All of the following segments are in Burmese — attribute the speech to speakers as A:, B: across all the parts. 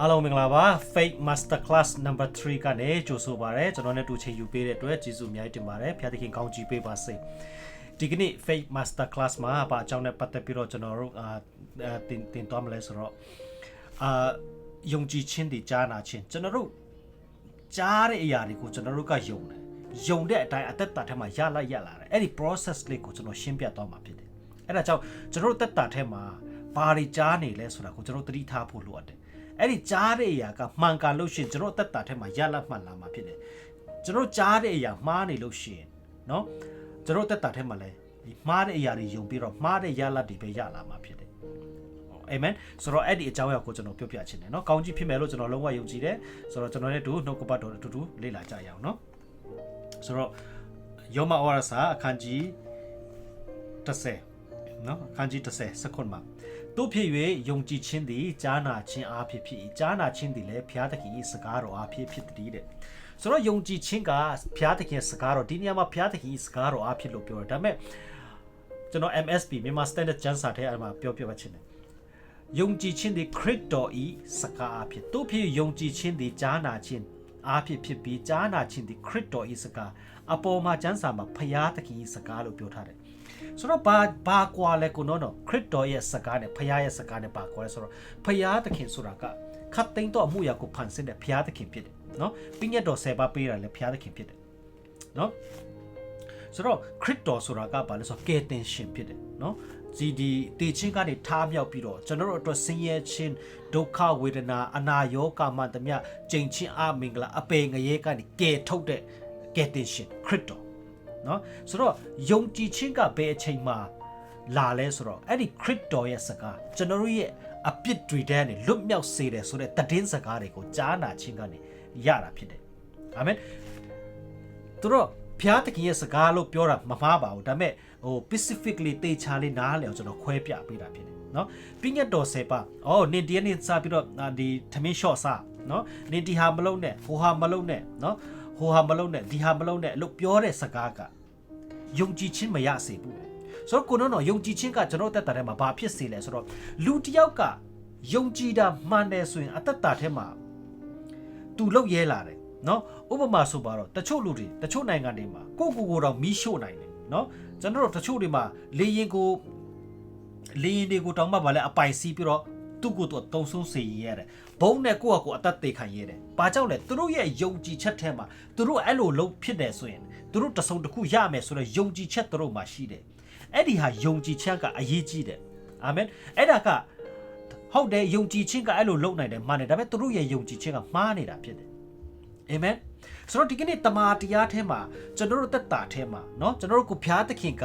A: အားလုံးမင်္ဂလာပါ Fake Master Class number 3ကနေကြိုဆိုပါရစေကျွန်တော်နဲ့တူချိန်ယူပေးတဲ့အတွက်ကျေးဇူးအများကြီးတင်ပါတယ်ဖျားသခင်ကောင်းချီးပေးပါစေဒီကနေ့ Fake Master Class မှာဘာအကြောင်းနဲ့ပတ်သက်ပြီးတော့ကျွန်တော်တို့အာအာတင်တင်သွားမလဲဆိုတော့အာယုံကြည်ခြင်းတွေကြားနာခြင်းကျွန်တော်တို့ကြားတဲ့အရာတွေကိုကျွန်တော်တို့ကယုံတယ်ယုံတဲ့အတိုင်းအသက်တာထဲမှာရလိုက်ရလာတယ်အဲ့ဒီ process လေးကိုကျွန်တော်ရှင်းပြသွားမှာဖြစ်တယ်အဲ့ဒါကြောင့်ကျွန်တော်တို့သက်တာထဲမှာဘာတွေကြားနေလဲဆိုတာကိုကျွန်တော်သတိထားဖို့လိုအပ်တယ် အဲ့ဒီကြားတဲ့အရာကမှန်ကန်လို့ရှရင်ကျွန်တော်သက်တာထဲမှာရလတ်မှန်လာမှာဖြစ်တယ်ကျွန်တော်ကြားတဲ့အရာမှားနေလို့ရှရင်เนาะကျွန်တော်သက်တာထဲမှာလည်းဒီမှားတဲ့အရာတွေယုံပြီးတော့မှားတဲ့ရလတ်တွေပဲရလာမှာဖြစ်တယ်အာမင်ဆိုတော့အဲ့ဒီအကြောင်းအရာကိုကျွန်တော်ပြောပြချင်တယ်เนาะကောင်းကြီးဖြစ်မယ်လို့ကျွန်တော်လုံးဝယုံကြည်တယ်ဆိုတော့ကျွန်တော်လည်းတို့နှုတ်ကပတ်တော်အတူတူလေ့လာကြရအောင်เนาะဆိုတော့ယောမဩဝါဒစာအခန်းကြီး30နော်အခန်းကြီး30စက္ကွန်မှာ တို့ဖြစ်၍ယုံကြည်ခြင်းသည်ကြားနာခြင်းအားဖြင့်ဖြစ်၏ကြားနာခြင်းသည်လည်းဘုရားသခင်၏စကားတော်အားဖြင့်ဖြစ်တည်းတဲ့ဆိုတော့ယုံကြည်ခြင်းကဘုရားသခင်စကားတော်ဒီနေရာမှာဘုရားသခင်၏စကားတော်အားဖြင့်လို့ပြောတယ်ဒါပေမဲ့ကျွန်တော် MSP မြန်မာ Standard ကျမ်းစာထဲအမှာပြောပြပါချင်တယ်ယုံကြည်ခြင်းသည်ခရစ်တော်၏စကားအားဖြင့်တို့ဖြစ်ယုံကြည်ခြင်းသည်ကြားနာခြင်းအားဖြင့်ဖြစ်ပြီးကြားနာခြင်းသည်ခရစ်တော်၏စကားအပေါ်မှာကျမ်းစာမှာဘုရားသခင်၏စကားလို့ပြောထားတယ် ဆိုတော့ဘာဘာကွာလဲကိုနော်နော်ခရစ်တော်ရဲ့စကားနဲ့ဖခင်ရဲ့စကားနဲ့ဘာကွာလဲဆိုတော့ဖခင်သခင်ဆိုတာကခတ်သိမ်းတော့အမှုရာကိုဖန်ဆင်းတဲ့ဖခင်သခင်ဖြစ်တယ်နော်ပြည့်ညတ်တော်ဆယ်ပါးပေးတာလည်းဖခင်သခင်ဖြစ်တယ်နော်ဆိုတော့ခရစ်တော်ဆိုတာကဘာလဲဆိုတော့ကယ်တင်ရှင်ဖြစ်တယ်နော်ဒီဒီတေချင်းကနေထားမြောက်ပြီးတော့ကျွန်တော်တို့အတွက်ဆင်းရဲခြင်းဒုက္ခဝေဒနာအနာရောဂါမှတမျှကြိမ်ချင်းအမင်္ဂလာအပေငရဲကနေကယ်ထုတ်တဲ့ကယ်တင်ရှင်ခရစ်တော် နော်ဆိုတော့ယုံကြည်ခြင်းကဘယ်အချိန်မှာလာလဲဆိုတော့အဲ့ဒီခရစ်တော်ရဲ့စကားကျွန်တော်တို့ရဲ့အပြစ်တွေထဲကနေလွတ်မြောက်စေတယ်ဆိုတဲ့တည်င်းစကားတွေကိုကြားနာခြင်းကနေရတာဖြစ်တယ်အာမင်သူတို့ဘုရားသခင်ရဲ့စကားလို့ပြောတာမမှားပါဘူးဒါပေမဲ့ဟို specifically တေချာလေးနားလည်အောင်ကျွန်တော်ခွဲပြပေးတာဖြစ်တယ်နော်ပြည့်ညတ်တော်ဆယ်ပါအော်နေဒီနေ့စပြီးတော့ဒီထမင်း short စနော်နေဒီဟာမလုံးနဲ့ဟိုဟာမလုံးနဲ့နော် ဟိုဟာမလုံးနဲ့ဒီဟာမလုံးနဲ့လို့ပြောတဲ့စကားကယုံကြည်ခြင်းမရစေဘူးဆိုတော့ကိုနော်နော်ယုံကြည်ခြင်းကကျွန်တော်တက်တာထဲမှာဘာဖြစ်စေလဲဆိုတော့လူတစ်ယောက်ကယုံကြည်တာမှန်တယ်ဆိုရင်အသက်တာထဲမှာသူလောက်ရဲလာတယ်နော်ဥပမာဆိုပါတော့တချို့လူတွေတချို့နိုင်ငံတွေမှာကိုကိုကိုတော့မီးရှို့နိုင်တယ်နော်ကျွန်တော်တို့တချို့တွေမှာလေရင်ကိုလေရင်တွေကိုတောင်းမှပါလဲအပိုင်စီးပြီးတော့သူ့ကိုယ်သူတုံဆုံးစေရင်ရတယ် ဘုံနဲ့ကိုယ့်အကိုအသက်သေခံရတယ်ဘာကြောင့်လဲသူတို့ရဲ့ယုံကြည်ချက်ထဲမှာသူတို့အဲ့လိုလုံးဖြစ်တယ်ဆိုရင်သူတို့တစုံတစ်ခုရမယ်ဆိုတော့ယုံကြည်ချက်သူတို့မှာရှိတယ်အဲ့ဒီဟာယုံကြည်ချက်ကအရေးကြီးတယ်အာမင်အဲ့ဒါကဟုတ်တယ်ယုံကြည်ခြင်းကအဲ့လိုလုံနိုင်တယ်မှန်တယ်ဒါပေမဲ့သူတို့ရဲ့ယုံကြည်ခြင်းကမှားနေတာဖြစ်တယ်အာမင်ဆိုတော့ဒီကနေ့တမာတရားထဲမှာကျွန်တော်တို့တက်တာထဲမှာเนาะကျွန်တော်တို့ကိုဖျားသခင်က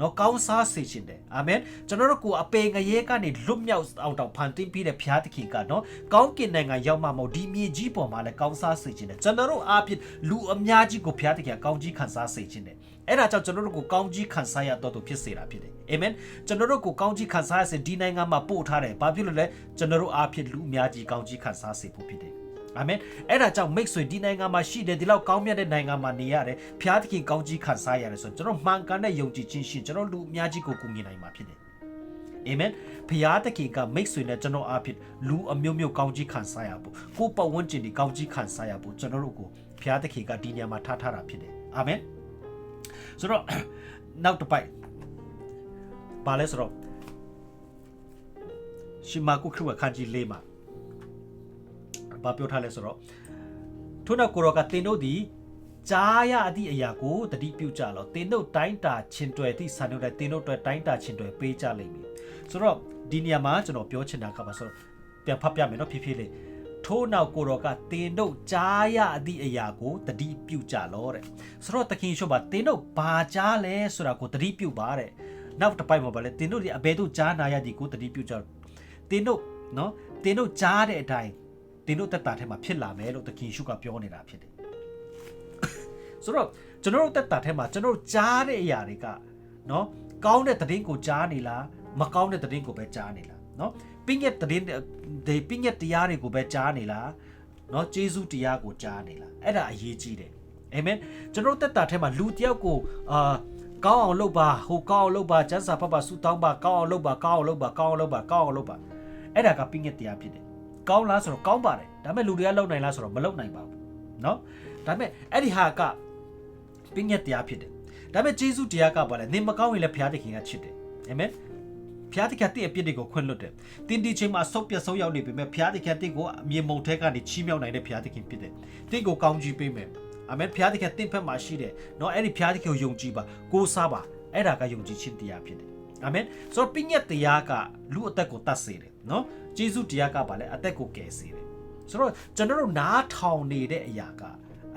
A: နော်ကောင်းစားစေခြင်းတယ်အာမင်ကျွန်တော်တို့ကိုအပေငရဲကနေလွတ်မြောက်အောင်တောင်ဖန်တီးပြီးတဲ့ဘုရားသခင်ကနော်ကောင်းကင်နိုင်ငံရောက်မှမဟုတ်ဒီမြေကြီးပေါ်မှာလည်းကောင်းစားစေခြင်းတယ်ကျွန်တော်တို့အားဖြင့်လူအများကြီးကိုဘုရားသခင်ကောင်းကြီးခံစားစေခြင်းတယ်အဲ့ဒါကြောင့်ကျွန်တော်တို့ကိုကောင်းကြီးခံစားရတော့သူဖြစ်စေတာဖြစ်တယ်အာမင်ကျွန်တော်တို့ကိုကောင်းကြီးခံစားရစေဒီနိုင်ငံမှာပို့ထားတယ်ဘာဖြစ်လို့လဲကျွန်တော်တို့အားဖြင့်လူအများကြီးကောင်းကြီးခံစားစေဖို့ဖြစ်တယ် အာမင်အဲ့ဒါကြောင့်မိတ်ဆွေဒီနိုင်ငံမှာရှိတယ်ဒီလောက်ကောင်းမြတ်တဲ့နိုင်ငံမှာနေရတယ်ဖျားသခင်ကောင်းကြီးခံစားရတယ်ဆိုတော့ကျွန်တော်မှန်ကန်တဲ့ယုံကြည်ခြင်းရှင်ကျွန်တော်လူအများကြီးကိုကူညီနိုင်မှာဖြစ်တယ်အာမင်ဖျားသခင်ကမိတ်ဆွေနဲ့ကျွန်တော်အားဖြင့်လူအမျိုးမျိုးကောင်းကြီးခံစားရဖို့ကိုယ်ပတ်ဝန်းကျင်ဒီကောင်းကြီးခံစားရဖို့ကျွန်တော်တို့ကိုဖျားသခင်ကဒီနေရာမှာထားထားတာဖြစ်တယ်အာမင်ဆိုတော့နောက်တစ်ပိုက်ပါလဲဆိုတော့ရှမာကုခရစ်ဝခန်းကြီးလေးမှာ ဘာပြောထားလဲဆိုတော့ထို့နောက်ကိုရောကတင်တို့သည်ကြားရသည့်အရာကိုတတိပြုကြလောတင်တို့တိုင်းတာချင်းတွယ်သည့်ဆန်တို့လည်းတင်တို့အတွက်တိုင်းတာချင်းတွယ်ပေးကြလိမ့်မည်ဆိုတော့ဒီနေရာမှာကျွန်တော်ပြောချင်တာကပါဆိုတော့ပြန်ဖတ်ပြမယ်နော်ဖြည်းဖြည်းလေးထို့နောက်ကိုရောကတင်တို့ကြားရသည့်အရာကိုတတိပြုကြလောတဲ့ဆိုတော့တခင်ရှုပ်ပါတင်တို့ဘာကြားလဲဆိုတာကိုတတိပြုပါတဲ့နောက်တစ်ပိုက်မှာပါလဲတင်တို့ဒီအဘဲတို့ကြားနာရသည်ကိုတတိပြုကြတင်တို့နော်တင်တို့ကြားတဲ့အတိုင်း တင်တို့တက်တာထဲမှာဖြစ်လာမယ်လို့တခင်ရှုကပြောနေတာဖြစ်တယ်ဆိုတော့ကျွန်တော်တို့တက်တာထဲမှာကျွန်တော်တို့ကြားတဲ့အရာတွေကနော်ကောင်းတဲ့သတင်းကိုကြားနေလားမကောင်းတဲ့သတင်းကိုပဲကြားနေလားနော်ပင်းရဲ့သတင်းဒီပင်းရဲ့တရားတွေကိုပဲကြားနေလားနော်ဂျေဇုတရားကိုကြားနေလားအဲ့ဒါအရေးကြီးတယ်အာမင်ကျွန်တော်တို့တက်တာထဲမှာလူတယောက်ကိုအာကောင်းအောင်လုပ်ပါဟိုကောင်းအောင်လုပ်ပါကျမ်းစာဖတ်ပါဆူတောင်းပါကောင်းအောင်လုပ်ပါကောင်းအောင်လုပ်ပါကောင်းအောင်လုပ်ပါကောင်းအောင်လုပ်ပါအဲ့ဒါကပင်းရဲ့တရားဖြစ်တယ် ကောင်းလားဆိုတော့ကောင်းပါတယ်ဒါပေမဲ့လူတွေကလုံနိုင်လားဆိုတော့မလုံနိုင်ပါဘူးเนาะဒါပေမဲ့အဲ့ဒီဟာကပညာတရားဖြစ်တယ်ဒါပေမဲ့ဂျေဇုတရားကပါလဲနင်မကောင်းရင်လည်းဘုရားသခင်ကချစ်တယ်အာမင်ဖျားတိကတင့်အပြစ်တွေကိုခွင့်လွတ်တယ်။တင်းဒီချိန်မှာဆုတ်ပြဆုတ်ရောက်နေပြီမဲ့ဖျားတိကတင့်ကိုအမြင်မုံထဲကနေချီးမြှောက်နိုင်တဲ့ဖျားတိခင်ဖြစ်တယ်။တင့်ကိုကောင်းကြီးပေးမယ်။အာမင်ဖျားတိကတင့်ဖက်မှာရှိတယ်။နော်အဲ့ဒီဖျားတိကိုယုံကြည်ပါ။ကိုးစားပါ။အဲ့ဒါကယုံကြည်ခြင်းတရားဖြစ်တယ်။အာမင်။ဆိုတော့ပြည့်ညက်တရားကလူအသက်ကိုတတ်စေတယ် နော်ဂျေစုတရားကပါလေအသက်ကိုကယ်စေတယ်ဆိုတော့ကျွန်တော်တို့နားထောင်နေတဲ့အရာက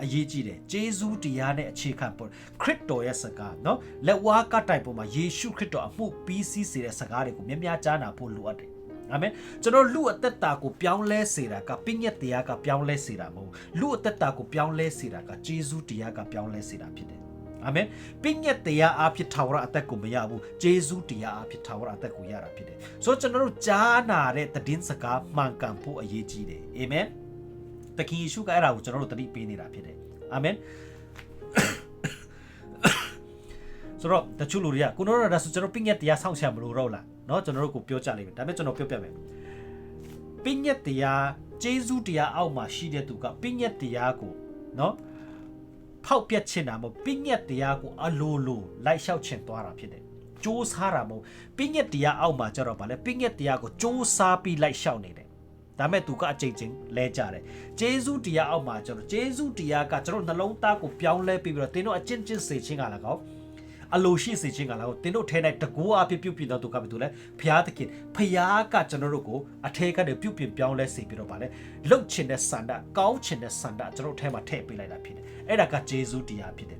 A: အရေးကြီးတယ်ဂျေစုတရားနဲ့အခြေခံပေါ်ခရစ်တော်ရဲ့စကားနော်လက်ဝါးကတိုင်ပေါ်မှာယေရှုခရစ်တော်အမှုပြီးစီးစေတဲ့စကားတွေကိုများများကြားနာဖို့လိုအပ်တယ်အာမင်ကျွန်တော်လူအသက်တာကိုပြောင်းလဲစေတာကပညတ်တရားကပြောင်းလဲစေတာမဟုတ်လူအသက်တာကိုပြောင်းလဲစေတာကဂျေစုတရားကပြောင်းလဲစေတာဖြစ်တယ် အာမင်ပညက်တရားအဖြစ်ထာဝရအသက်ကိုမရဘူးဂျေဇုတရားအဖြစ်ထာဝရအသက်ကိုရတာဖြစ်တယ်ဆိုတော့ကျွန်တော်တို့ကြားနာတဲ့တည်င်းစကားမှန်ကန်ဖို့အရေးကြီးတယ်အာမင်တခင်ယေရှုကအဲ့ဒါကိုကျွန်တော်တို့တတိပေးနေတာဖြစ်တယ်အာမင်ဆိုတော့တချို့လူတွေကကိုနော်ရဒါဆိုကျွန်တော်ပညက်တရားစောင့်ဆရာမလို့တော့လားเนาะကျွန်တော်တို့ကိုပြောကြလိမ့်မယ်ဒါပေမဲ့ကျွန်တော်ပြောပြမယ်ပညက်တရားဂျေဇုတရားအောက်မှာရှိတဲ့သူကပညက်တရားကိုเนาะ ဖောက်ပြက်ချင်တာမဟုတ်ပညက်တရားကိုအလိုလိုလိုက်လျှောက်ချင်သွားတာဖြစ်တယ်စူးစားတာမဟုတ်ပညက်တရားအောက်မှာကျတော့ဗာလဲပညက်တရားကိုစူးစားပြီးလိုက်လျှောက်နေတယ်ဒါမဲ့သူကအကြိမ်ချင်းလဲကြတယ်ဂျေဇုတရားအောက်မှာကျွန်တော်ဂျေဇုတရားကကျွန်တော်နှလုံးသားကိုပြောင်းလဲပြီးပြီးတော့တင်းတို့အကျင့်ကျင့်စေခြင်းကလည်းကော အလိုရှိစေခြင်းကလည်းတင်းတို့ထဲ၌တကူအဖြစ်ပြုတ်ပြတော့သူကဘာတူလဲဖျားသခင်ဖျားကကျွန်တော်တို့ကိုအထဲကနေပြုတ်ပြပြောင်းလဲစေပြီးတော့ဗာလဲလှုပ်ချင်တဲ့စန္ဒကောင်းချင်တဲ့စန္ဒကျွန်တော်ထဲမှာထည့်ပေးလိုက်တာဖြစ်တယ်အဲ့ဒါကဂျေဇုတရားဖြစ်တယ်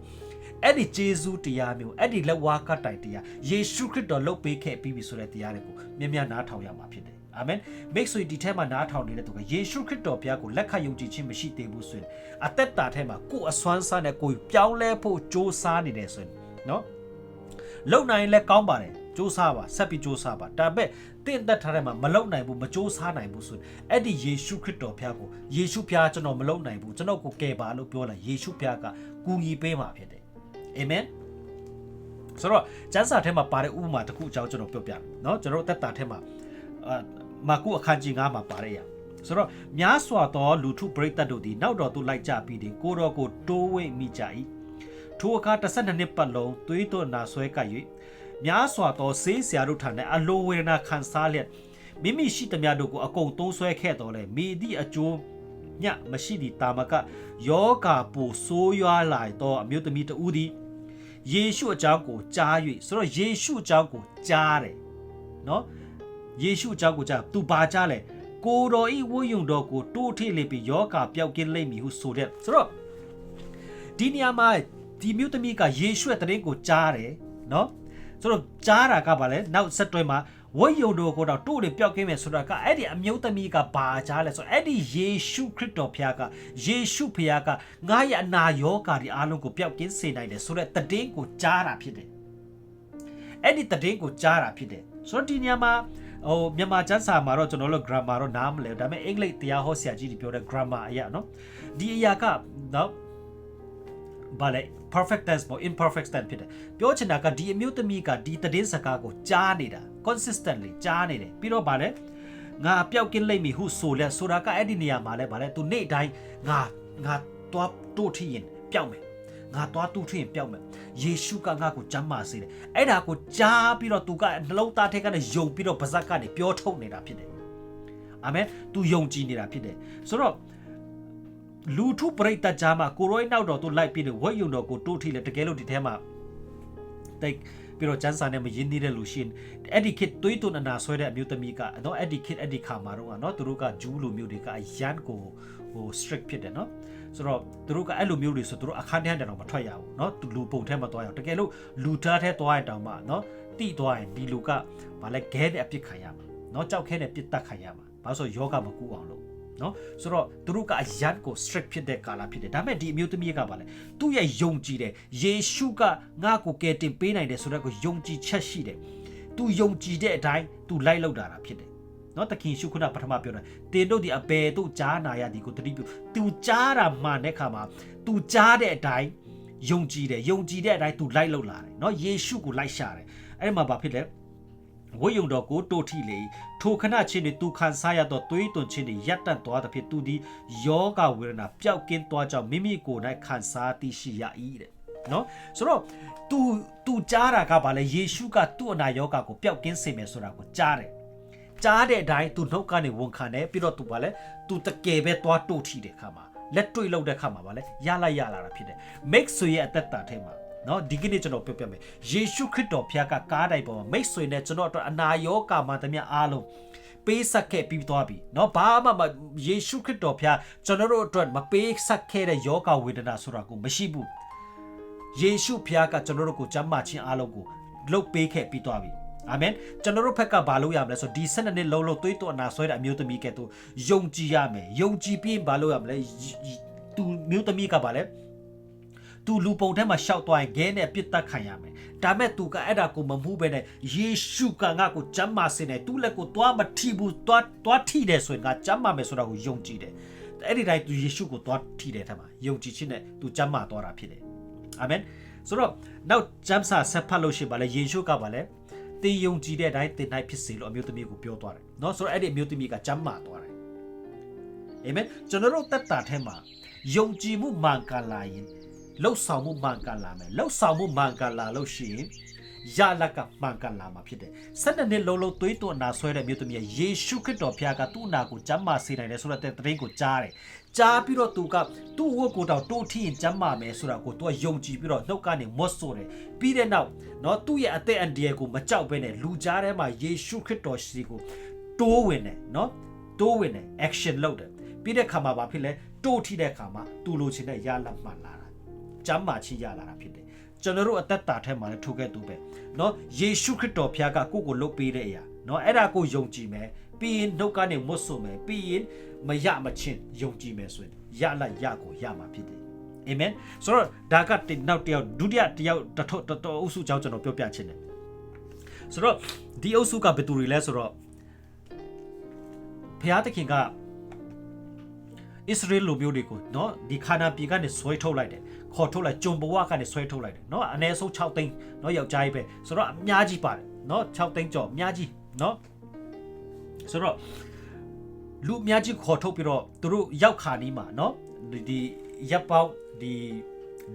A: အဲ့ဒီဂျေဇုတရားမျိုးအဲ့ဒီလက်ဝါးကတိုင်တရားယေရှုခရစ်တော်လုပ်ပေးခဲ့ပြီးပြီဆိုတဲ့တရားတွေကိုမြင်မြနားထောင်ရမှာဖြစ်တယ်အာမင်မိတ်ဆွေဒီထဲမှာနားထောင်နေတဲ့သူကယေရှုခရစ်တော်ဘုရားကိုလက်ခံယုံကြည်ခြင်းမရှိသေးဘူးဆိုရင်အသက်တာထဲမှာကိုယ်အစွမ်းစားနဲ့ကိုယ်ပြောင်းလဲဖို့ကြိုးစားနေတယ်ဆိုရင်နော် လုံနိုင်လဲကောင်းပါတယ်စူးစမ်းပါဆက်ပြီးစူးစမ်းပါဒါပေမဲ့တင့်သက်ထားတဲ့မှာမလုံနိုင်ဘူးမစူးစမ်းနိုင်ဘူးဆိုရင်အဲ့ဒီယေရှုခရစ်တော်ဘုရားကိုယေရှုဘုရားကျွန်တော်မလုံနိုင်ဘူးကျွန်တော်ကိုကယ်ပါလို့ပြောလိုက်ယေရှုဘုရားကကူညီပေးမှာဖြစ်တယ်အာမင်ဆိုတော့ကျမ်းစာထဲမှာပါတဲ့ဥပမာတစ်ခုအကြောင်းကျွန်တော်ပြောပြမယ်เนาะကျွန်တော်သက်တာထဲမှာအာမာကုအခန်းကြီး9မှာပါတဲ့ရဆိုတော့များစွာသောလူထုပရိသတ်တို့သည်နောက်တော်သို့လိုက်ကြပြီးတင်ကိုတော်ကိုတိုးဝိတ်မိကြ၏ ထိုအခါ12နှစ်ပတ်လုံးသွေးတို့နာဆွဲကပ်၍များစွာသောဆေးဆရာတို့ထံ၌အလိုဝေဒနာခံစားလျက်မိမိရှိသမျှတို့ကိုအကုန်သုံးဆွဲခဲ့တော်လဲမိသည့်အကျိုးညမရှိသည့်တာမကယောဂါပူဆိုးရွားလာသောအမျိုးသမီးတဦးသည်ယေရှုအကြောင်းကိုကြား၍ဆိုတော့ယေရှုအကြောင်းကိုကြားတယ်နော်ယေရှုအကြောင်းကိုကြားသူပါကြားလဲကိုတော်ဤဝိယုံတော်ကိုတိုးထိလေပြီးယောဂါပျောက်ကင်းလိမ့်မည်ဟုဆိုတဲ့ဆိုတော့ဒီနေရာမှာ ဒီမြို့သမီးကယေရှုရဲ့တရင်ကိုကြားတယ်နော်ဆိုတော့ကြားတာကပါလဲနောက်ဆက်တွဲမှာဝိယုံတော်ကိုတော့တိုးတယ်ပျောက်ကင်းမယ်ဆိုတာကအဲ့ဒီအမျိုးသမီးကဘာကြားလဲဆိုတော့အဲ့ဒီယေရှုခရစ်တော်ဖခင်ကယေရှုဖခင်ကငါရဲ့အနာယောဂါဒီအားလုံးကိုပျောက်ကင်းစေနိုင်တယ်ဆိုတော့တည်င်းကိုကြားတာဖြစ်တယ်အဲ့ဒီတည်င်းကိုကြားတာဖြစ်တယ်ဆိုတော့ဒီညမှာဟိုမြန်မာကျမ်းစာမှာတော့ကျွန်တော်တို့ grammar တော့နားမလဲဒါပေမဲ့အင်္ဂလိပ်တရားဟောဆရာကြီးတွေပြောတဲ့ grammar အရာနော်ဒီအရာကနော် ဘာလဲ perfect tense ပေါ့ imperfect tense ဖြစ်တယ်ပြောချင်တာကဒီအမျိုးသမီးကဒီတည်င်းစကားကိုကြားနေတာ consistently ကြားနေတယ်ပြီးတော့ဘာလဲငါပျောက်ကင်းလိမ့်မည်ဟုဆိုလဲဆိုတာကအဲ့ဒီနေရာမှာလဲဘာလဲသူနေ့တိုင်းငါငါတွားတို့ထရင်ပျောက်မယ်ငါသွားတူထွင်ပြောက်မယ်ယေရှုကငါ့ကိုကြမ်းမာစေတယ်အဲ့ဒါကိုကြားပြီးတော့သူကနှလုံးသားထဲကနေယုံပြီးတော့ပါဇက်ကနေပြောထုတ်နေတာဖြစ်တယ်အာမင်သူယုံကြည်နေတာဖြစ်တယ်ဆိုတော့ လူထုပရိသတ်ကြားမှာကိုရိုင်းနောက်တော်သူလိုက်ပြီးတော့ဝက်ယုံတော်ကိုတိုးထိလဲတကယ်လို့ဒီထဲမှာတိတ်ပြီးတော့ကျန်းစာနဲ့မရင်းနှီးတဲ့လူရှင်အဲ့ဒီခစ်သွေးသွန်အနာဆွဲတဲ့အမျိုးသမီးကနော်အဲ့ဒီခစ်အဲ့ဒီခါမှာတော့နော်သူတို့ကဂျူးလူမျိုးတွေကအရန်ကိုဟို strict ဖြစ်တယ်နော်ဆိုတော့သူတို့ကအဲ့လိုမျိုးတွေဆိုသူတို့အခန်းထဲတောင်မထွက်ရဘူးเนาะလူပုံထဲမှာသွားရအောင်တကယ်လို့လူသားထဲသွားရင်တောင်မှเนาะတိသွားရင်ဒီလူကဗာလဲဂဲနဲ့အပြစ်ခံရမှာเนาะကြောက်ခဲနဲ့ပြစ်တက်ခံရမှာဘာလို့ဆိုယောဂမကူအောင်လို့ နော်ဆိုတော့သူတို့ကအယတ်ကို strict ဖြစ်တဲ့ကာလဖြစ်တယ်ဒါပေမဲ့ဒီအမျိုးသမီးကပါလဲသူ့ရဲ့ယုံကြည်တယ်ယေရှုကငါ့ကိုကယ်တင်ပေးနိုင်တယ်ဆိုတော့ကိုယုံကြည်ချက်ရှိတယ်သူယုံကြည်တဲ့အတိုင်းသူလိုက်လောက်တာဖြစ်တယ်နော်တခင်ရှုခုနပထမပြောတာတင်တို့ဒီအပေတို့ကြားနာရသည်ကိုတတိပြုသူကြားတာမှန်တဲ့ခါမှာသူကြားတဲ့အတိုင်းယုံကြည်တယ်ယုံကြည်တဲ့အတိုင်းသူလိုက်လောက်လာတယ်နော်ယေရှုကိုလိုက်ရှာတယ်အဲ့ဒီမှာဘာဖြစ်လဲ ဝိယုံတော်ကိုတိုးထိလေ၏ထိုခဏချင်းတွင်သူခံစားရသောသွေးသွန်ခြင်းတွေရပ်တန့်သွားသဖြင့်သူသည်ယောဂဝေဒနာပျောက်ကင်းသွားကြောင်းမိမိကိုယ်၌ခံစားသိရှိရ၏တဲ့နော်ဆိုတော့ तू तू ကြားတာကဘာလဲယေရှုကသူ့အနာယောဂကိုပျောက်ကင်းစေမယ်ဆိုတာကိုကြားတယ်ကြားတဲ့အတိုင်း तू နှုတ်ကနေဝန်ခံတယ်ပြီးတော့ तू ဘာလဲ तू တကယ်ပဲသွားတိုးထိတဲ့ခါမှာလက်တွေ့လောက်တဲ့ခါမှာဘာလဲရလိုက်ရလာတာဖြစ်တယ် make ဆိုရဲ့အသက်တာထဲမှာ နော်ဒီကနေ့ကျွန်တော်ပြောပြမယ်ယေရှုခရစ်တော်ဖခင်ကကားတိုင်ပေါ်မှာမိတ်ဆွေနဲ့ကျွန်တော်အတွက်အနာရောဂါမှတမျှအားလုံးပေးဆက်ခဲ့ပြီးသွားပြီเนาะဘာမှမယေရှုခရစ်တော်ဖခင်ကျွန်တော်တို့အတွက်မပေးဆက်ခဲ့တဲ့ယောဂဝေဒနာဆိုတာကိုမရှိဘူးယေရှုဖခင်ကကျွန်တော်တို့ကိုကျမ်းမာခြင်းအားလုံးကိုလှုပ်ပေးခဲ့ပြီးသွားပြီအာမင်ကျွန်တော်တို့ဘက်ကဘာလုပ်ရမလဲဆိုဒီ12နှစ်လုံးလုံးသွေးတော်အနာဆွဲတဲ့အမျိုးသမီးကဲ့သို့ယုံကြည်ရမယ်ယုံကြည်ပြီးဘာလုပ်ရမလဲသူမျိုးသမီးကဘာလဲ သူလူပုံထဲမှာရှောက်သွားရင်ခဲနဲ့ပြစ်တက်ခံရမယ်ဒါမဲ့သူကအဲ့ဒါကိုမမှုပဲနဲ့ယေရှုကငါ့ကိုကျမ်းမာစေတယ်သူလက်ကိုသွားမထိဘူးသွားသွားထိတယ်ဆိုရင်ငါကျမ်းမာမယ်ဆိုတာကိုယုံကြည်တယ်အဲ့ဒီတိုင်းသူယေရှုကိုသွားထိတယ်ထဲမှာယုံကြည်ခြင်းနဲ့သူကျမ်းမာသွားတာဖြစ်တယ်အာမင်ဆိုတော့နောက်ကျမ်းစာဆက်ဖတ်လို့ရှိပါလေယေရှုကပါလေတင်ယုံကြည်တဲ့အတိုင်းတင်နိုင်ဖြစ်စေလို့အမျိုးသမီးကိုပြောသွားတယ်เนาะဆိုတော့အဲ့ဒီအမျိုးသမီးကကျမ်းမာသွားတယ်အာမင်ကျွန်တော်တို့တက်တာထဲမှာယုံကြည်မှုမှန်ကန်လာရင် လှုပ်ဆောင်မှုမှန်ကန်လာမယ်လှုပ်ဆောင်မှုမှန်ကန်လာလို့ရှိရင်ရလကမှန်ကန်လာမှာဖြစ်တယ်ဆက်တဲ့နှစ်လုံးလုံးသွေးသွန်နာဆွဲတဲ့မြို့သမီးရဲ့ယေရှုခရစ်တော်ဖခင်ကသူ့နာကိုကျမ်းမာစေနိုင်တယ်ဆိုတော့တဲ့သတင်းကိုကြားတယ်ကြားပြီးတော့သူကသူ့ဝတ်ကိုတောင်တိုးထီရင်ကျမ်းမာမယ်ဆိုတာကိုသူကယုံကြည်ပြီးတော့နှုတ်ကနေမွတ်ဆိုတယ်ပြီးတဲ့နောက်เนาะသူ့ရဲ့အသက်အန္တရာယ်ကိုမကြောက်ဘဲနဲ့လူကြားထဲမှာယေရှုခရစ်တော်ရှိကိုတိုးဝင်တယ်เนาะတိုးဝင်တယ် action လုပ်တယ်ပြီးတဲ့ခါမှာဘာဖြစ်လဲတိုးထီတဲ့ခါမှာသူလိုချင်တဲ့ရလမှန်လာတာ ကျမ်းမာချိရလာတာဖြစ်တယ်ကျွန်တော်တို့အသက်တာထဲမှာလည်းထိုကဲ့သို့ပဲเนาะယေရှုခရစ်တော်ဖခင်ကကိုယ့်ကိုလုပ်ပေးတဲ့အရာเนาะအဲ့ဒါကိုယုံကြည်မယ်ပြီးရင်နှုတ်ကနေမွတ်ဆိုမယ်ပြီးရင်မရမချင်းယုံကြည်မယ်ဆိုရင်ရလိုက်ရကိုရမှာဖြစ်တယ်အာမင်ဆိုတော့ဒါကတစ်နောက်တစ်ယောက်ဒုတိယတစ်ယောက်တစ်ထုပ်တစ်တော်အုပ်စုကြောင့်ကျွန်တော်ပြောပြချင်တယ်ဆိုတော့ဒီအုပ်စုကဘယ်သူတွေလဲဆိုတော့ဖခင်သခင်က ဣသရေလလူမျိုးတွေကိုเนาะဒီခါနာပြည်ကနေဆွဲထုတ်လိုက်တယ် ခေါ်ထုတ်လိုက်ဂျုံဘဝကနေဆွဲထုတ်လိုက်တယ်เนาะအနည်းဆုံး6သိန်းเนาะယောက်ျားကြီးပဲဆိုတော့အများကြီးပါတယ်เนาะ6သိန်းကျော်အများကြီးเนาะဆိုတော့လူအများကြီးခေါ်ထုတ်ပြီးတော့သူတို့ရောက်ခါနီးမှာเนาะဒီဒီရပ်ပေါင်းဒီ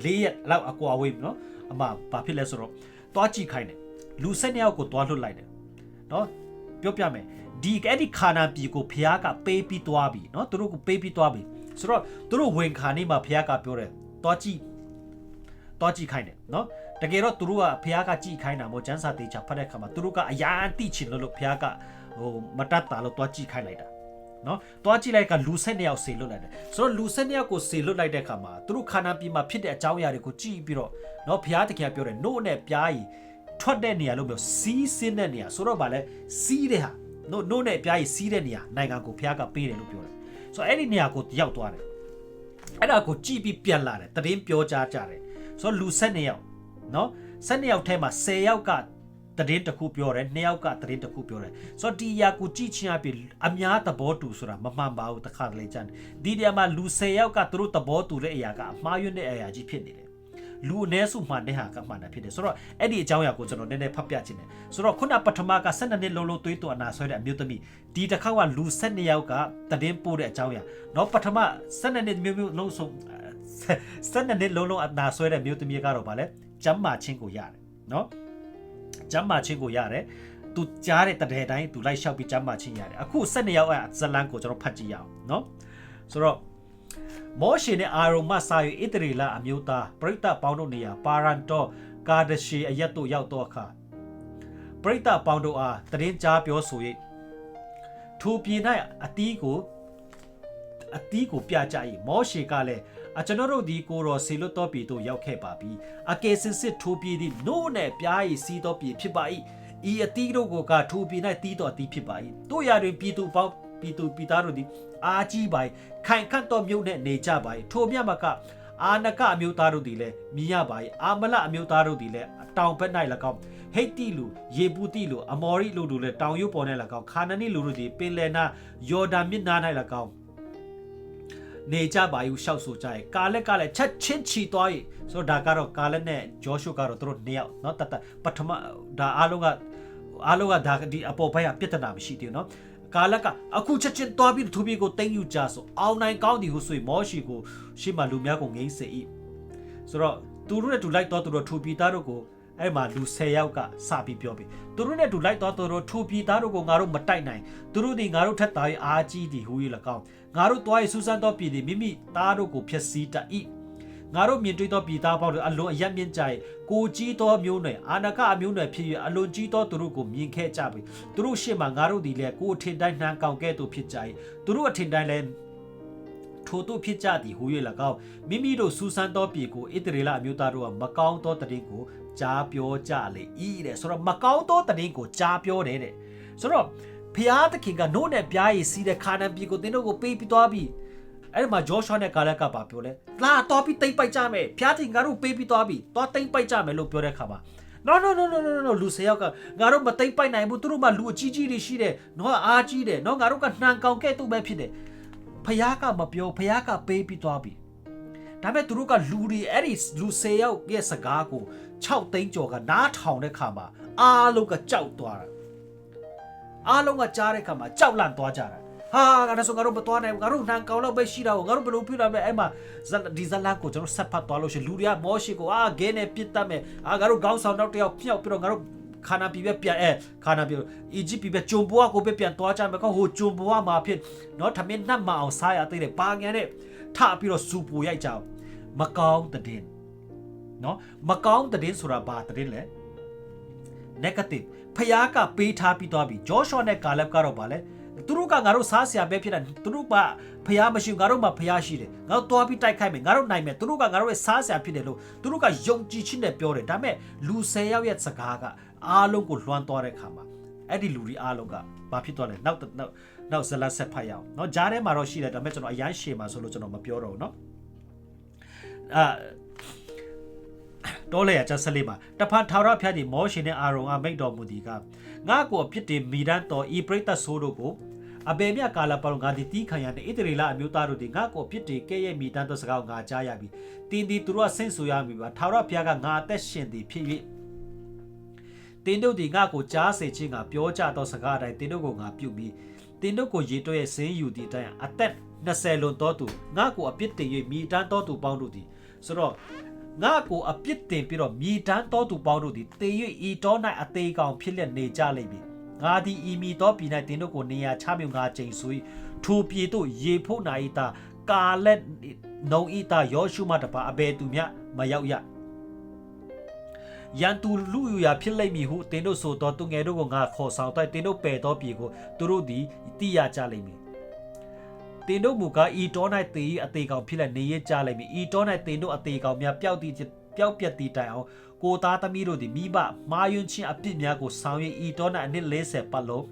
A: လေးရက်လောက်အကွာဝေးเนาะအမဘာဖြစ်လဲဆိုတော့တွားကြည့်ခိုင်းတယ်လူ၁၂ယောက်ကိုတွားလွတ်လိုက်တယ်เนาะပြောပြမယ်ဒီအဲ့ဒီခါနာပြည်ကိုဖះကပေးပြီးသွားပြီเนาะသူတို့ကိုပေးပြီးသွားပြီဆိုတော့သူတို့ဝင်ခါနေမှာဖះကပြောတယ်တွားကြည့် တော့ကြည့်ခိုင်းတယ်နော်တကယ်တော့သူတို့ကဖះကကြည့်ခိုင်းတာမဟုတ်ကျန်းစာတေချာဖတ်တဲ့ခါမှာသူတို့ကအရာတိချင်လို့လို့ဖះကဟိုမတတ်တာလို့တော့ကြည့်ခိုင်းလိုက်တာနော်တွားကြည့်လိုက်ကလူ၁၂ယောက်ဆေလွတ်လိုက်တယ်ဆိုတော့လူ၁၂ယောက်ကိုဆေလွတ်လိုက်တဲ့အခါမှာသူတို့ခန္ဓာပြည်မှာဖြစ်တဲ့အကြောင်းအရာတွေကိုကြည့်ပြီးတော့နော်ဘုရားသခင်ကပြောတယ်နို့နဲ့ပြားကြီးထွက်တဲ့နေရာလို့ပြောစီးဆင်းတဲ့နေရာဆိုတော့ဗာလဲစီးတဲ့ဟာနို့နို့နဲ့ပြားကြီးစီးတဲ့နေရာနိုင်ငံကိုဘုရားကပေးတယ်လို့ပြောတယ်ဆိုတော့အဲ့ဒီနေရာကိုရောက်သွားတယ်အဲ့ဒါကိုကြည့်ပြီးပြန်လာတယ်တရင်ပြောကြားကြတယ် ဆိုတော့လူဆက်နှစ်ယောက်နော်ဆက်နှစ်ယောက်ထဲမှာ10ယောက်ကတရင်တစ်ခုပြောတယ်နှစ်ယောက်ကတရင်တစ်ခုပြောတယ်ဆိုတော့ဒီအရာကိုကြည့်ချင်းအပြင်အများသဘောတူဆိုတာမမှန်ပါဘူးတခါတလေကြမ်းဒီနေရာမှာလူ10ယောက်ကသူတို့သဘောတူတဲ့အရာကအမှားယွင်းတဲ့အရာကြီးဖြစ်နေတယ်လူအ ਨੇ စုမှန်တဲ့ဟာကမှန်တာဖြစ်တယ်ဆိုတော့အဲ့ဒီအကြောင်းအရာကိုကျွန်တော်နည်းနည်းဖတ်ပြချင်တယ်ဆိုတော့ခုနပထမက12နှစ်လုံးလုံးသွေးတော်အနာဆွဲတဲ့အမျိုးသမီးဒီတစ်ခါကလူ12ယောက်ကတည်င်းပို့တဲ့အကြောင်းအရာเนาะပထမ12နှစ်မျိုးမျိုးလုံးဆုံး 12နှစ်လုံးလုံးအနာဆွဲတဲ့မျိုးသမီးကတော့ဗာလဲကျမ်းမာချင်းကိုရတယ်နော်ကျမ်းမာချင်းကိုရတယ်သူကြားတဲ့တရေတိုင်းသူလိုက်လျှောက်ပြီးကျမ်းမာချင်းရတယ်အခု12ရောက်အဇလန်ကိုကျွန်တော်ဖတ်ကြည့်ရအောင်နော်ဆိုတော့မောရှေနဲ့အာရုံမစာယူဣတရီလာအမျိုးသားပရိသတ်ပေါင်းတို့နေရာပါရန်တော့ကာဒရှေအရက်တို့ရောက်တော့အခါပရိသတ်ပေါင်းတို့အားတရင်ကြားပြောဆို၍ထိုပြည်၌အတီးကိုအတီးကိုပြကြ၏မောရှေကလည်း အကျွန်တော်တို့ဒီကိုတော်ဆေလွတ်တော်ပြည်သို့ရောက်ခဲ့ပါပြီအကယ်စင်စစ်ထိုပြည်သည်နို့နဲ့ပြား၏စီးတော်ပြည်ဖြစ်ပါ၏ဤအတီးတို့ကိုကထိုပြည်၌တီးတော်အတီးဖြစ်ပါ၏တို့ရတွင်ပြည်သူပေါင်းပြည်သူပြည်သားတို့သည်အာကြီးပါ၏ခိုင်ခန့်တော်မြို့နှင့်နေကြပါ၏ထိုမြတ်မကအာနကအမျိုးသားတို့သည်လည်းမြင်ရပါ၏အာမလအမျိုးသားတို့သည်လည်းတောင်ဘက်၌၎င်းဟိတ်တိလူယေပုတိလူအမောရိလူတို့လည်းတောင်ရုပ်ပေါ်၌၎င်းခါနနိလူတို့သည်ပင်လယ်နာယော်ဒန်မြစ်နား၌၎င်း နေကြပါယူရှောက်ဆိုကြရဲ့ကာလက်ကလည်းချက်ချင်းချီသွား၏ဆိုတော့ဒါကတော့ကာလက်နဲ့ဂျောရှုကတော့သူတို့နှစ်ယောက်เนาะတတ်တတ်ပထမဒါအားလုံးကဟ အားလုံးကဒါဒီအပေါ်ဘက်ကပြဿနာမရှိသေးဘူးနော်ကာလကအခုချက်ချင်းတွားပြီးသူပြီးကိုတင်းယူကြဆိုအောင်နိုင်ကောင်းဒီဟုဆိုရင်မောရှိကိုရှေ့မှာလူများကိုငိမ့်စေ၏ဆိုတော့သူတို့နဲ့တူလိုက်တော့သူတို့ထူပီသားတို့ကို အဲ့မှာလူ10ယောက်ကစပြီးပြောပြီသူတို့နဲ့တူလိုက်တော့သူတို့ထူပီသားတို့ကိုငါတို့မတိုက်နိုင်သူတို့ဒီငါတို့ထက်သားအားကြီးသည်ဟူ၍၎င်းငါတို့တွားရစူးစမ်းတော့ပြည်သည်မိမိသားတို့ကိုဖျက်ဆီးတတ်၏ငါတို့မြင်တွေ့သောပြည်သားပေါင်းတို့အလွန်အယက်မြင့်ကြ၏ကိုကြီးသောမျိုးနွယ်အာနာကအမျိုးနွယ်ဖြစ်၍အလွန်ကြီးသောသူတို့ကိုမြင်ခဲ့ကြပြီသူတို့ရှေ့မှာငါတို့ဒီလေကိုအထင်တိုင်းနှမ်းကောင်ကဲ့သို့ဖြစ်ကြ၏သူတို့အထင်တိုင်းလည်းထိုတို့ဖြစ်ကြသည်ဟူ၍၎င်းမိမိတို့စူးစမ်းသောပြည်ကိုဣတရေလအမျိုးသားတို့ကမကောင်းသောတည်င်းကို ကြားပြောကြလေဤတဲ့ဆိုတော့မကောင်းသောတည်င်းကိုကြားပြောတယ်တဲ့ဆိုတော့ဖျားသခင်ကနို့နဲ့ပြားရည်စီးတဲ့ခါနန်ပြည်ကိုသင်တို့ကိုပေးပြီးသွားပြီအဲ့ဒီမှာဂျောရှွာနဲ့ကာလက်ကပါပြောလဲလာတော်ပြီးတိမ့်ပိုက်ကြမယ်ဖျားသခင်ကတော့ပေးပြီးသွားပြီတော်တိမ့်ပိုက်ကြမယ်လို့ပြောတဲ့ခါမှာ no no no no no no လူစယောက်ကငါတို့မသိမ့်ပိုက်နိုင်ဘူးသူတို့မှလူအကြီးကြီးတွေရှိတယ်နော်အားကြီးတယ်နော်ငါတို့ကနှံကောင်ကဲ့သို့ပဲဖြစ်တယ်ဖယားကမပြောဖယားကပေးပြီးသွားပြီဒါပေမဲ့သူတို့ကလူတွေအဲ့ဒီလူ၁၀ယောက်ရဲ့စကားကို 6သိန်းကျော်ကနားထောင်တဲ့ခါမှာအားလုံးကကြောက်သွားတာအားလုံးကကြားတဲ့ခါမှာကြောက်လန့်သွားကြတာဟာငါတို့ဆိုငါတို့မသွားနိုင်ဘူးငါတို့နှံကောင်လောက်ပဲရှိတာကိုငါတို့ဘယ်လိုပြုလုပ်မလဲအဲ့မှာဇက်ဒီဇလန်ကိုကျွန်တော်ဆက်ဖတ်သွားလို့ရှိရင်လူတွေကမောရှိကိုအာဂဲနဲ့ပြစ်တတ်မယ်အာငါတို့ခေါင်းဆောင်နောက်တစ်ယောက်ဖျောက်ပြီးတော့ငါတို့ခါနာပြည်ပဲပြန်အဲခါနာပြည်အီဂျစ်ပြည်ပဲဂျုံဘွားကိုပဲပြန်သွားကြမယ်ကောဟိုဂျုံဘွားမှာဖြစ်နော်ထမင်းနှက်မအောင်စားရသေးတယ်ပါငန်နဲ့ထပြီးတော့စူပူရိုက်ကြအောင်မကောင်းတဲ့င်း နော်မကောင်းတဲ့င်းဆိုတာဘာတဲ့င်းလဲ negative ဖျားကပေးထားပြီးသွားပြီဂျောရှောနဲ့ကာလက်ကတော့ဗာလဲသူတို့ကငါတို့စားစရာပဲဖြစ်တာသူတို့ကဖျားမရှိဘူးငါတို့မှဖျားရှိတယ်ငါတို့သွားပြီးတိုက်ခိုက်မယ်ငါတို့နိုင်မယ်သူတို့ကငါတို့ရဲ့စားစရာဖြစ်တယ်လို့သူတို့ကယုံကြည်ခြင်းနဲ့ပြောတယ်ဒါပေမဲ့လူ10ယောက်ရဲ့စကားကအားလုံးကိုလွှမ်းသွားတဲ့ခါမှာအဲ့ဒီလူတွေအားလုံးကဘာဖြစ်သွားလဲနောက်နောက်နောက်ဇလတ်ဆက်ဖတ်ရအောင်เนาะဂျားထဲမှာတော့ရှိတယ်ဒါပေမဲ့ကျွန်တော်အရန်ရှေ့မှာဆိုလို့ကျွန်တော်မပြောတော့ဘူးเนาะအာ တော်လေရချက်စလေးမှာတဖန်ထာဝရဘုရားသည်မောရှင်နဲ့အာရုံအားမိတ်တော်မူသည်ကငါကိုအဖြစ်တင်မိဒန်းတော်ဤပရိသတ်ဆိုးတို့ကိုအဘေမြကာလပလုံငါသည်တီးခံရတဲ့ဣတရီလအမျိုးသားတို့သည်ငါကိုအဖြစ်တင်ကဲ့ရဲ့မိဒန်းတော်စကားကိုငါကြားရပြီတင်းဒီသူတို့ကဆင့်ဆိုရမည်ပါထာဝရဘုရားကငါအသက်ရှင်သည်ဖြစ်၍တင်းတို့သည်ငါကိုကြားစေခြင်းကပြောကြသောစကားအတိုင်းတင်းတို့ကိုငါပြုပြီးတင်းတို့ကိုရေတွဲရဲ့ဆင်းယူသည့်အတိုင်းအသက်20လွန်တော်သူငါကိုအပြစ်တင်၍မိဒန်းတော်သူပေါင်းတို့သည်ဆိုတော့ ငါကိုအပြစ်တင်ပြီးတော့မြေတန်းတော်သူပေါင်းတို့သည်တေ၍ဤတော်၌အသေးကောင်ဖြစ်လက်နေကြလိမ့်မည်ငါသည်ဤမီတော်ပြည်၌တင်းတို့ကိုနေရာချမြုံငါချိန်ဆွေးထိုပြည်သို့ရေဖို့နာဤတာကာလက်နှုံဤတာယောရှုမတပါအဘယ်သူမျှမရောက်ရရန်သူလူယူရာဖြစ်လိမ့်မည်ဟုတင်းတို့ဆိုသောသူငယ်တို့ကိုငါခေါ်ဆောင်တိုက်တင်းတို့ပယ်သောပြည်ကိုသူတို့သည်သိရကြလိမ့်မည် တင်တို့မူကားဤတော၌တေ၏အသေးကောင်ဖြစ်လက်နေရကြလိမ့်မည်ဤတော၌တင်တို့အသေးကောင်များပျောက်သည့်ပျောက်ပြက်သည့်တိုင်အောင်ကိုသားသမီးတို့သည်မိဘမာယွန်းချင်းအပြစ်များကိုဆောင်၍ဤတော၌အနှစ်40ပတ်လုံး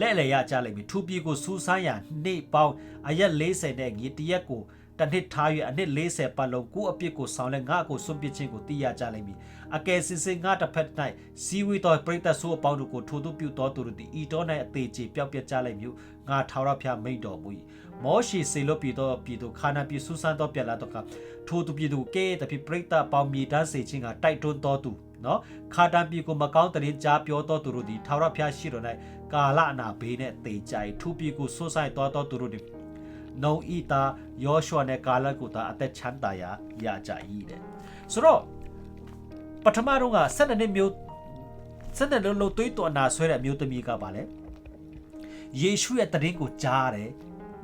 A: လက်လေရကြလိမ့်မည်ထူပြည်ကိုစူးစမ်းရန်နေ့ပေါင်းအရက်40နဲ့ငီတရက်ကိုတနှစ်ထား၍အနှစ်40ပတ်လုံးကိုအပြစ်ကိုဆောင်လဲငါကိုစွန့်ပစ်ခြင်းကိုသိရကြလိမ့်မည်အကယ်စင်စင်ငါတစ်ဖက်၌စီဝီတော်ပရိသတ်ဆိုးအပေါင်းတို့ကိုထိုသူပြုတော်သူတို့သည်ဤတော်၌အသေးချေပျောက်ပြက်ကြလိမ့်မည် ငါထာဝရဘုရားမိန့်တော်မူ၏မောရှေစေလွတ်ပြည်တော်ပြည်သူခါနာပြည်ဆူဆန်းတော်ပြက်လာတော့ကထိုသူပြည်သူကဲတဖြစ်ပရိသတ်ပေါင်းမြေတန်းစေခြင်းကတိုက်တွန်းတော်သူနော်ခါတံပြည်ကိုမကောင်းတဲ့ကြားပြောတော်သူတို့သည်ထာဝရဘုရားရှိတော်၌ကာလအနာဘေးနဲ့တေကြ၏ထူပြည်ကိုဆွဆိုင်တော်တော်သူတို့သည်နှုံဤတာယောရှုနဲ့ကာလကိုတာအသက်ချမ်းသာရာရကြ၏တဲ့ဆိုတော့ပထမတော့က12နှစ်မျိုး12လုံးလုံးသွေးတော်နာဆွဲတဲ့အမျိုးသမီးကပါလေ ယေရှုရဲ့တည်င်းကိုကြားတယ်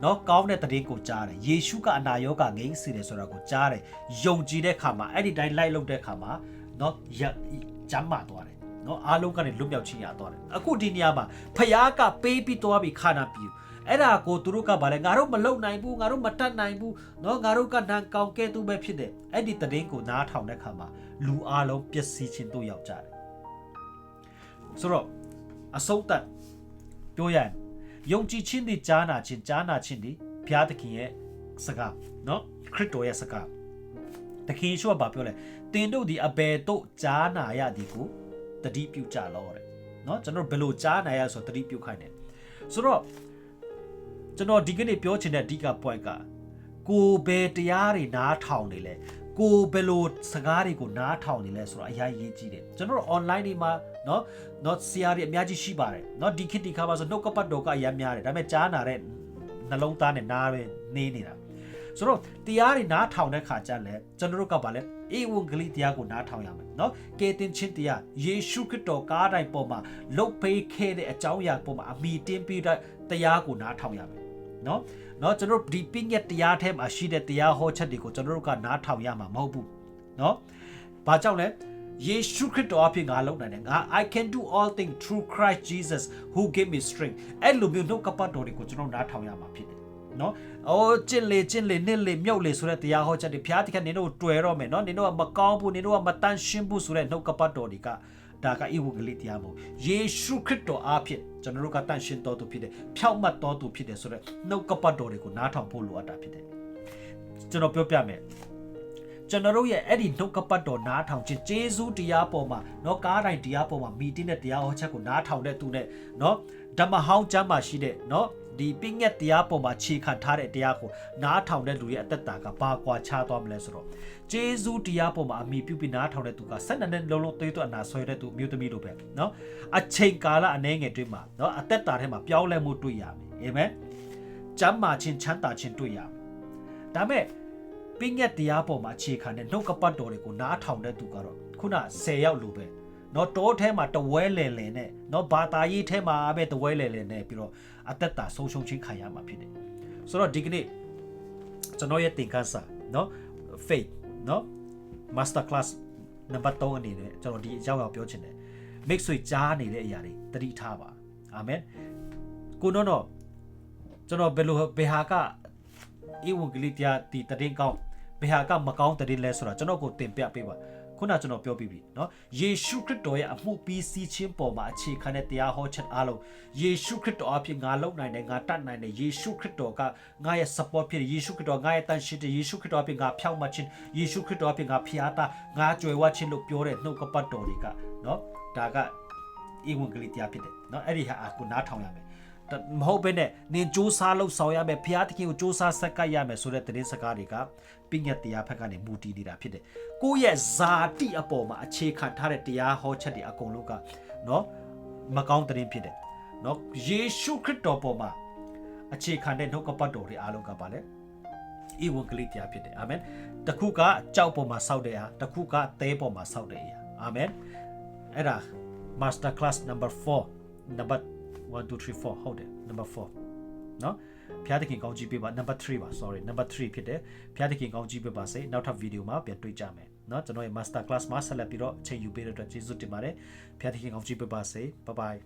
A: နော်ကောင်းတဲ့တည်င်းကိုကြားတယ်ယေရှုကအနာရောဂါငိမ့်စေတယ်ဆိုတာကိုကြားတယ်ယုံကြည်တဲ့ခါမှာအဲ့ဒီတိုင်းလိုက်လုပ်တဲ့ခါမှာနော်ရကျမ်းမာသွားတယ်နော်အားလုံးကနေလွတ်မြောက်ခြင်းရသွားတယ်အခုဒီနေရာမှာဖယားကပေးပြီးသွားပြီးခါနာပြူအဲ့ဒါကိုသူတို့ကဗါလဲငါတို့မလုံနိုင်ဘူးငါတို့မတတ်နိုင်ဘူးเนาะငါတို့ကနန်ကောင်ကဲသူပဲဖြစ်တယ်အဲ့ဒီတည်င်းကိုနားထောင်တဲ့ခါမှာလူအားလုံးပျက်စီးခြင်းတို့ရောက်ကြတယ်ဆိုတော့အဆုံးသတ်ပြောရရင် ယုံကြည်ခြင်းနဲ့ကြားနာခြင်းကြားနာခြင်းဒီဘုရားသခင်ရဲ့စကားနော်ခရစ်တော်ရဲ့စကားတခင်ယေရှုကဘာပြောလဲသင်တို့ဒီအဘယ်တို့ကြားနာရသည်ကိုတတိပြုကြလောတဲ့နော်ကျွန်တော်ဘယ်လိုကြားနာရဆိုတော့တတိပြုခိုင်းတယ်ဆိုတော့ကျွန်တော်ဒီကနေ့ပြောချင်တဲ့အဓိက point ကကိုဘယ်တရားတွေနားထောင်နေလဲ ကိုဘယ်လိုစကားတွေကိုနားထောင်နေလဲဆိုတော့အရင်ရေးကြည့်တယ်ကျွန်တော်တို့ online တွေမှာเนาะเนาะဆရာတွေအများကြီးရှိပါတယ်เนาะဒီခေတ်ဒီခါမှာဆိုနှုတ်ကပတ်တော်ကအများများတယ်ဒါပေမဲ့ကြားနာတဲ့နှလုံးသားနဲ့နားပဲနေနေတာဆိုတော့တရားတွေနားထောင်တဲ့ခါကျလဲကျွန်တော်တို့ကပါလဲဧဝံဂေလိတရားကိုနားထောင်ရမယ်เนาะကယ်တင်ခြင်းတရားယေရှုခရစ်တော်ကားတိုင်းပေါ်မှာလုတ်ပေးခဲ့တဲ့အကြောင်းအရာပေါ်မှာအမိတင်းပြီးတဲ့တရားကိုနားထောင်ရမယ်เนาะ เนาะကျွန်တော်တို့ဒီပညက်တရားထဲမှာရှိတဲ့တရားဟောချက်တွေကိုကျွန်တော်တို့ကနားထောင်ရမှာမဟုတ်ဘူးเนาะဘာကြောင့်လဲယေရှုခရစ်တော်အဖြစ်ငါလုပ်နိုင်တယ်ငါ I can do all things through Christ Jesus who gave me strength အဲ့လိုမျိုးနှုတ်ကပတ်တော်တွေကိုကျွန်တော်နားထောင်ရမှာဖြစ်တယ်နော်။အိုးကျင့်လေကျင့်လေနှစ်လေမြုပ်လေဆိုတဲ့တရားဟောချက်တွေဖျားတိခတ်နင်တို့တွေ့တော့မယ်နော်။နင်တို့ကမကောင်းဘူးနင်တို့ကမတန်ရှင်းဘူးဆိုတဲ့နှုတ်ကပတ်တော်တွေက ဒါကဣဝဂလိတရားမဟုတ်ယေရှုခရစ်တော်အားဖြင့်ကျွန်တော်တို့ကတန်ရှင်းတော်သူဖြစ်တယ်။ဖြောက်မှတ်တော်သူဖြစ်တယ်ဆိုတဲ့နှုတ်ကပတ်တော်တွေကိုနားထောင်ဖို့လိုအပ်တာဖြစ်တယ်။ကျွန်တော်ပြောပြမယ်။ကျွန်တော်တို့ရဲ့အဲ့ဒီနှုတ်ကပတ်တော်နားထောင်ခြင်းဂျေဇုတရားပေါ်မှာเนาะကားတိုင်းတရားပေါ်မှာမီတင်းတဲ့တရားဟောချက်ကိုနားထောင်တဲ့သူနဲ့เนาะဓမ္မဟောင်းကျမ်းမှာရှိတဲ့เนาะ ဒီပင်းငက်တရားပေါ်မှာခြေခံထားတဲ့တရားကိုနားထောင်တဲ့လူရဲ့အသက်တာကဘာကွာခြားသွားမလဲဆိုတော့ဂျေဇုတရားပေါ်မှာအမိပြုပြီးနားထောင်တဲ့သူကဆက်နက်နဲ့လုံးလုံးသွေးသွက်အနာဆွဲတဲ့သူမြို့သမီးလိုပဲเนาะအချိန်ကာလအနည်းငယ်တွင်းမှာเนาะအသက်တာထဲမှာပြောင်းလဲမှုတွေ့ရမယ်အာမင်ကျမ်းမာခြင်းချမ်းသာခြင်းတွေ့ရမယ်ဒါမဲ့ ပင်းငက်တရားပေါ်မှာအခြေခံတဲ့နှုတ်ကပတ်တော်တွေကိုနားထောင်တဲ့သူကတော့ခုန10ယောက်လိုပဲเนาะတောထဲမှာတဝဲလည်လည်နဲ့เนาะဘာသာရေးထဲမှာပဲတဝဲလည်လည်နဲ့ပြီးတော့ အသက်တာဆုံးရှုံးခြင်းခံရမှာဖြစ်တယ်ဆိုတော့ဒီကနေ့ကျွန်တော်ရဲ့သင်ခန်းစာเนาะ faith เนาะ master class နံပါတ်3အနေနဲ့ကျွန်တော်ဒီအကြောင်းအရာပြောချင်တယ်မိတ်ဆွေကြားနေတဲ့အရာတွေတတိထားပါအာမင်ကိုတော့တော့ကျွန်တော်ဘယ်လိုဘယ်ဟာက ဧဝံဂေလိတရားဒီတည်င်းကောင်းဘယ်ဟာကမကောင်းတည်င်းလဲဆိုတာကျွန်တော်ကိုတင်ပြပေးပါ ခုနကျွန်တော်ပြောပြီးပြီเนาะယေရှုခရစ်တော်ရဲ့အမှုပြီးစီးခြင်းပေါ်မှာအခြေခံတဲ့တရားဟောချက်အားလုံးယေရှုခရစ်တော်အဖြစ်ငါလုံနိုင်တယ်ငါတတ်နိုင်တယ်ယေရှုခရစ်တော်ကငါရဲ့ support ဖြစ်တယ်ယေရှုခရစ်တော်ငါရဲ့တန်ရှင်းတယ်ယေရှုခရစ်တော်အဖြစ်ငါဖြောက်မှတ်ခြင်းယေရှုခရစ်တော်အဖြစ်ငါဖျားတာငါကြွယ်ဝခြင်းလို့ပြောတဲ့နှုတ်ကပတ်တော်တွေကเนาะဒါကဧဝံဂေလိတရားဖြစ်တယ်เนาะအဲ့ဒီဟာအခုနားထောင်ရမယ် မဟုတ်ဘဲနဲ့နင်စူးစားလို့ဆောင်ရမယ်ဖျားသခင်ကိုစူးစားဆက်ကပ်ရမယ်ဆိုတဲ့သတင်းစကားတွေကပညတ်တရားဖက်ကနေမူတည်နေတာဖြစ်တယ်။ကိုယ့်ရဲ့ဇာတိအပေါ်မှာအခြေခံထားတဲ့တရားဟောချက်တွေအကုန်လုံးကနော်မကောင်းသတင်းဖြစ်တယ်။နော်ယေရှုခရစ်တော်ပေါ်မှာအခြေခံတဲ့နှုတ်ကပတ်တော်တွေအားလုံးကပါလေ။ဤဝဂလိတရားဖြစ်တယ်။အာမင်။တစ်ခုကကြောက်ပေါ်မှာစောက်တဲ့အရာတစ်ခုကသဲပေါ်မှာစောက်တဲ့အရာ။အာမင်။အဲ့ဒါ master class number 4 number 1 2 3 4ဟုတ်တယ် number 4เนาะဖျားသခင်ကောင်းကြီးပေးပါ number 3ပါ sorry number 3ဖြစ်တယ်ဖျားသခင်ကောင်းကြီးပေးပါစေနောက်ထပ်ဗီဒီယိုမှာပြန်တွေ့ကြမယ်เนาะကျွန်တော်ရဲ့ master class မှာဆက်လက်ပြီးတော့အချိန်ယူပေးတဲ့အတွက်ကျေးဇူးတင်ပါတယ်ဖျားသခင်ကောင်းကြီးပေးပါစေ bye bye